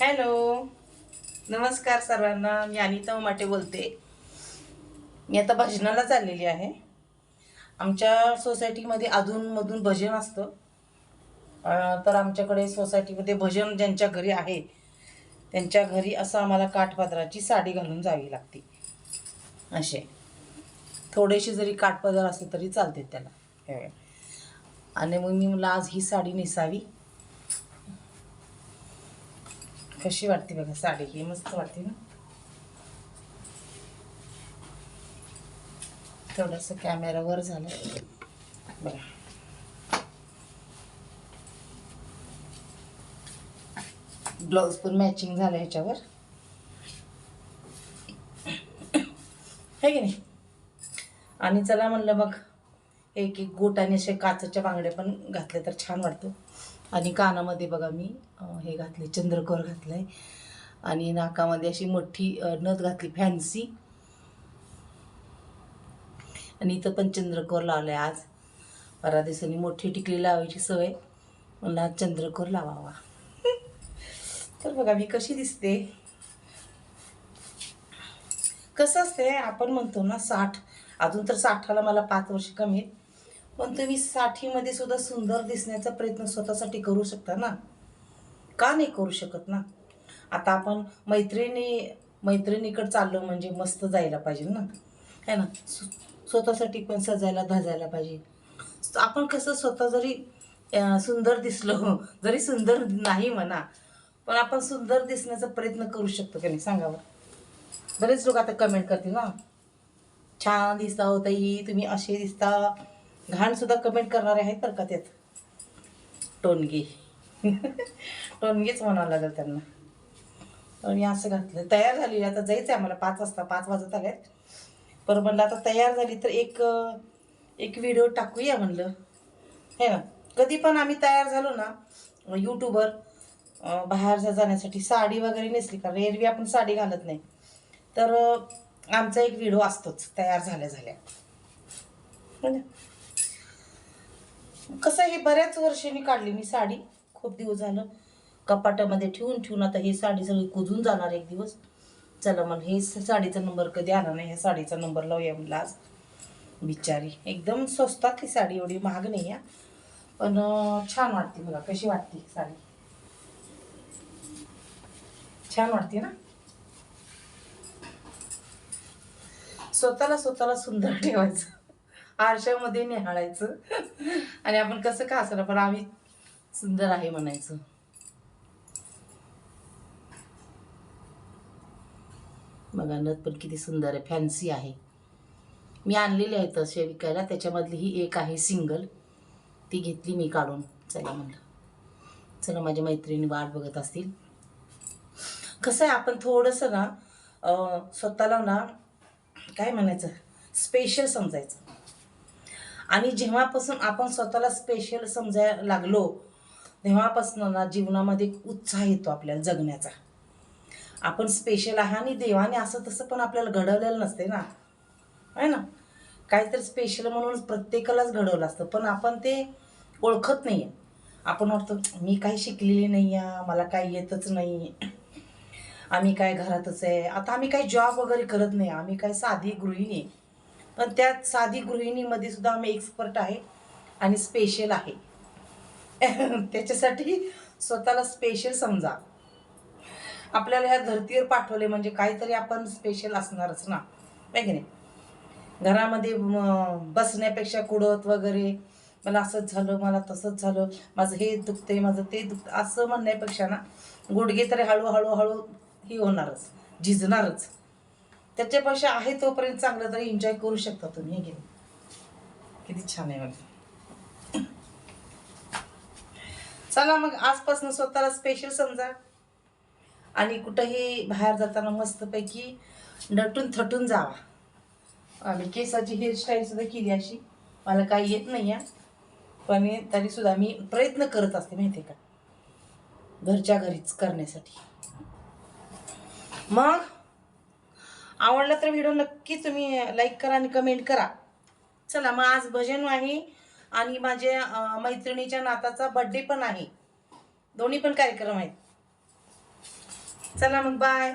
Hello. नमस्कार सर्वांना मी अनिता उमाटे बोलते. मी आता भजनाला चाललेली आहे. आमच्या सोसायटीमध्ये अधूनमधून भजन असतं. तर आमच्याकडे सोसायटीमध्ये भजन ज्यांच्या घरी आहे त्यांच्या घरी असं आम्हाला काठपदराची साडी घालून जावी लागते. असे. थोडेसे जरी काठपदर असले तरी चालते त्याला. हे. आणि मग मी मला आज ही साडी नेसावी. कशी वाटते बघा साडी? ही मस्त वाटते ना? थोडंसं कॅमेरा वर झालं. बघा. ब्लाऊज पण मॅचिंग झालं ह्याच्यावर. आहे की नाही? आणि चला म्हणलं मग एक एक गोट आणि असे काचेच्या बांगड्या पण घातल्या तर छान वाटतं. आणि कानामध्ये बघा मी हे घातले चंद्रकोर घातलंय. आणि नाकामध्ये अशी मोठी नथ घातली फॅन्सी. आणि इथं पण चंद्रकोर लावलाय आज. बारा दिवसांनी मोठी टिकली लावायची सवय. मला आज चंद्रकोर लावावा. तर बघा मी कशी दिसते. कसं असते आपण म्हणतो ना साठ. अजून तर साठाला मला पाच वर्ष कमी आहेत. पण तुम्ही साठीमध्ये सुद्धा सुंदर दिसण्याचा प्रयत्न स्वतःसाठी करू शकता ना? का नाही करू शकत ना? आता आपण मैत्रिणी मैत्रिणीकडे चाललो म्हणजे मस्त जायला पाहिजे ना? है ना? स्वतःसाठी पण सजायला धजायला पाहिजे. आपण कसं स्वतः जरी सुंदर दिसलो जरी सुंदर नाही म्हणा पण आपण सुंदर दिसण्याचा प्रयत्न करू शकतो का नाही? सांगावं बरेच लोक आता कमेंट करतील ना. छान दिसता होता ही तुम्ही असे दिसता. घाण सुद्धा कमेंट करणारे आहेत तर का त्यात. टोनगी. टोनगीच म्हणावं लागेल त्यांना. आणि असं घातलं तयार झाली आता जायचं आहे आम्हाला पाच वाजता पाच वाजत आल्यात पर म्हणलं आता तयार झाली तर एक एक व्हिडिओ टाकूया म्हणलं. हे ना? कधी पण आम्ही तयार झालो ना यूट्यूबवर अं, बाहेर जाण्यासाठी साडी वगैरे नेसली कारण एरवी आपण साडी घालत नाही. तर आमचा एक व्हिडिओ असतोच तयार झाल्या झाल्या. हो ना? कसं हे बऱ्याच वर्षांनी काढली मी साडी. खूप दिवस झालं कपाटामध्ये ठेवून ठेवून आता ही साडी सगळी कुजून जाणार एक दिवस. चला मग हे साडीचा नंबर कधी आला नाही ह्या साडीचा नंबर लावूया म्हणलं आज. बिचारी. एकदम स्वस्तात ही साडी एवढी महाग नाही आहे. पण छान वाटते मला कशी वाटते साडी. छान वाटते ना? स्वतःला स्वतःला सुंदर ठेवायचं. आरशामध्ये निहाळायचं. आणि आपण कसं का असणार पण आम्ही सुंदर आहे म्हणायचं. बघा नथ पण किती सुंदर आहे फॅन्सी आहे. मी आणलेली आहे तसे विकायला त्याच्यामधली ही एक आहे सिंगल. ती घेतली मी काढून. चला म्हणलं. चला माझ्या मैत्रिणी वाट बघत असतील. कसं आहे आपण थोडंसं ना स्वतःला ना काय म्हणायचं? स्पेशल समजायचं. आणि जेव्हापासून आपण स्वतःला स्पेशल समजायला लागलो तेव्हापासून ना जीवनामध्ये एक उत्साह येतो आपल्याला जगण्याचा. आपण स्पेशल आहे आणि देवाने असं तसं पण आपल्याला घडवलेलं नसते ना. आहे ना? काहीतरी स्पेशल म्हणून प्रत्येकालाच घडवलं असतं पण आपण ते ओळखत नाही आहे आपण वाटतो मी काही शिकलेली नाही आहे मला काही येतच नाही आम्ही काय घरातच आहे आता आम्ही काही जॉब वगैरे करत नाही आम्ही काय साधी गृहिणी आहे. पण त्यात साधी गृहिणीमध्ये सुद्धा आम्ही एक्सपर्ट आहे आणि स्पेशल आहे. त्याच्यासाठी स्वतःला स्पेशल समजा. आपल्याला ह्या धर्तीवर पाठवले म्हणजे काहीतरी आपण स्पेशल असणारच ना. आहे की नाही? घरामध्ये बसण्यापेक्षा कुडत वगैरे मला असंच झालं मला तसंच झालं माझं हे दुखतंय माझं ते दुखतं असं म्हणण्यापेक्षा ना गुडघे तरी हळूहळू हळू ही होणारच झिजणारच. त्याच्यापेक्षा आहे तोपर्यंत चांगलं तरी एन्जॉय करू शकता तुम्ही हे गेम किती छान आहे मला चला मग आजपासून स्वतःला स्पेशल समजा. आणि कुठंही बाहेर जाताना मस्तपैकी नटून थटून जावा. आम्ही केसाची हेअरस्टाईलसुद्धा केली अशी. मला काही येत नाही आहे पण तरीसुद्धा मी प्रयत्न करत असते माहिती आहे का? घरच्या घरीच करण्यासाठी. मग आवडला तर व्हिडिओ नक्की तुम्ही लाईक करा आणि कमेंट करा. चला मग आज भजन आहे आणि माझ्या मैत्रिणीच्या नाताचा बड्डे पण आहे. दोन्ही पण कार्यक्रम आहेत. चला मग बाय